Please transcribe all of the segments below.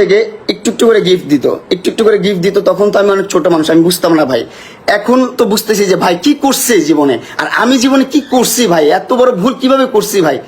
থেকে একটু একটু করে গিফট দিত। একটু একটু করে গিফট দিত, তখন তো আমি অনেক ছোট মানুষ, আমি বুঝতাম না ভাই। এখন তো বুঝতেছি যে ভাই কি করছে জীবনে? আর আমি জীবনে কি করছি ভাই? এত বড় ভুল কীভাবে করছি ভাই?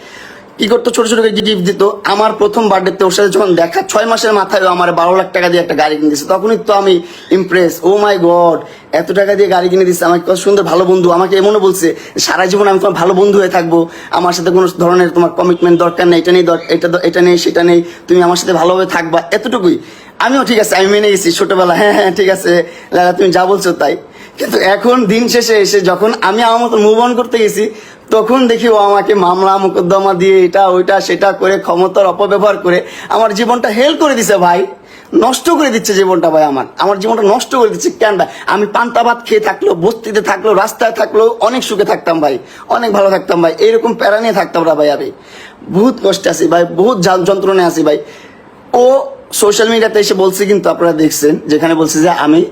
কি করতো? ছোট ছোট গিফট দিত। আমার প্রথম বার্থডে বার্থডেতে ওর সাথে যখন দেখা, ছয় মাসের মাথায় আমার বারো লাখ টাকা দিয়ে একটা গাড়ি কিনে দিচ্ছে তখনই তো আমি ইমপ্রেস ও মাই গড এত টাকা দিয়ে গাড়ি কিনে দিচ্ছে। আমাকে কত সুন্দর ভালো বন্ধু। আমাকে এমনও বলছে, সারা জীবন আমি তোমার ভালো বন্ধু হয়ে থাকব। আমার সাথে কোনো ধরনের তোমার কমিটমেন্ট দরকার নেই। এটা নেই এটা এটা নেই, সেটা নেই। তুমি আমার সাথে ভালোভাবে থাকবা। এতটুকুই। আমিও ঠিক আছে, আমি মেনে গেছি ছোটবেলা। হ্যাঁ হ্যাঁ ঠিক আছে। লালা, তুমি যা বলছো তাই। কিন্তু এখন দিন শেষে এসে যখন আমি আমার মতো মুভ অন করতে গেছি তখন দেখি ও আমাকে মামলা, মোকদ্দমা দিয়ে এটা, ওইটা, সেটা করে ক্ষমতার অপব্যবহার করে আমার জীবনটা হেল করে দিছে ভাই। নষ্ট করে দিচ্ছে জীবনটা ভাই আমার। আমার জীবনটা নষ্ট করে দিচ্ছে কেন আমি পান্তা ভাত খেয়ে থাকল বস্তিতে থাকল রাস্তায় থাকল অনেক সুখে থাকতাম ভাই। অনেক ভালো থাকতাম ভাই। এরকম প্যারা নিয়ে থাকতাম না ভাই আমি। বহুত কষ্টে আছি ভাই। বহুত যন্ত্রণায় আছি ভাই। ও সোশ্যাল মিডিয়াতে এসে বলছে কিন্তু আপনারা দেখছেন, যেখানে বলছে যে আমি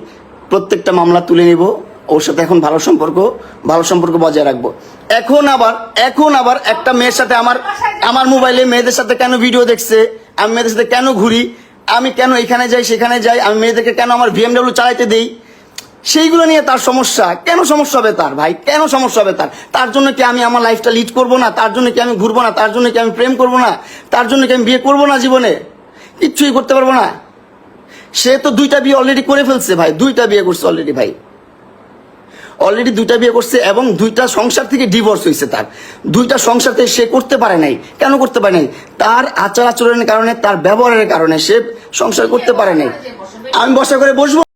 প্রত্যেকটা মামলা তুলে নিব। ওর সাথে এখন ভালো সম্পর্ক ভালো সম্পর্ক বজায় রাখব। এখন আবার এখন আবার একটা মেয়ের সাথে আমার আমার মোবাইলে মেয়েদের সাথে কেন ভিডিও দেখছে, আমি মেয়েদের সাথে কেন ঘুরি, আমি কেন এখানে যাই, সেখানে যাই, আমি মেয়েদেরকে কেন আমার বিএমডাব্লিউ চালাইতে দিই, সেইগুলো নিয়ে তার সমস্যা। কেন সমস্যা হবে তার ভাই? কেন সমস্যা হবে তার? তার জন্য কি আমি আমার লাইফটা লিড করব না? তার জন্য কি আমি ঘুরবো না? তার জন্য কি আমি প্রেম করব না? তার জন্য কি আমি বিয়ে করব না জীবনে? কিচ্ছুই করতে পারব না। সে তো দুইটা বিয়ে অলরেডি করে ফেলছে ভাই। দুইটা বিয়ে করছে অলরেডি ভাই। অলরেডি দুইটা বিয়ে করছে এবং দুইটা সংসার থেকে ডিভোর্স হয়েছে তার। দুইটা সংসার থেকে সে করতে পারে নাই। কেন করতে পারে নাই? তার আচার আচরণের কারণে, তার ব্যবহারের কারণে সে সংসার করতে পারে নাই। আমি বসা করে বসবো?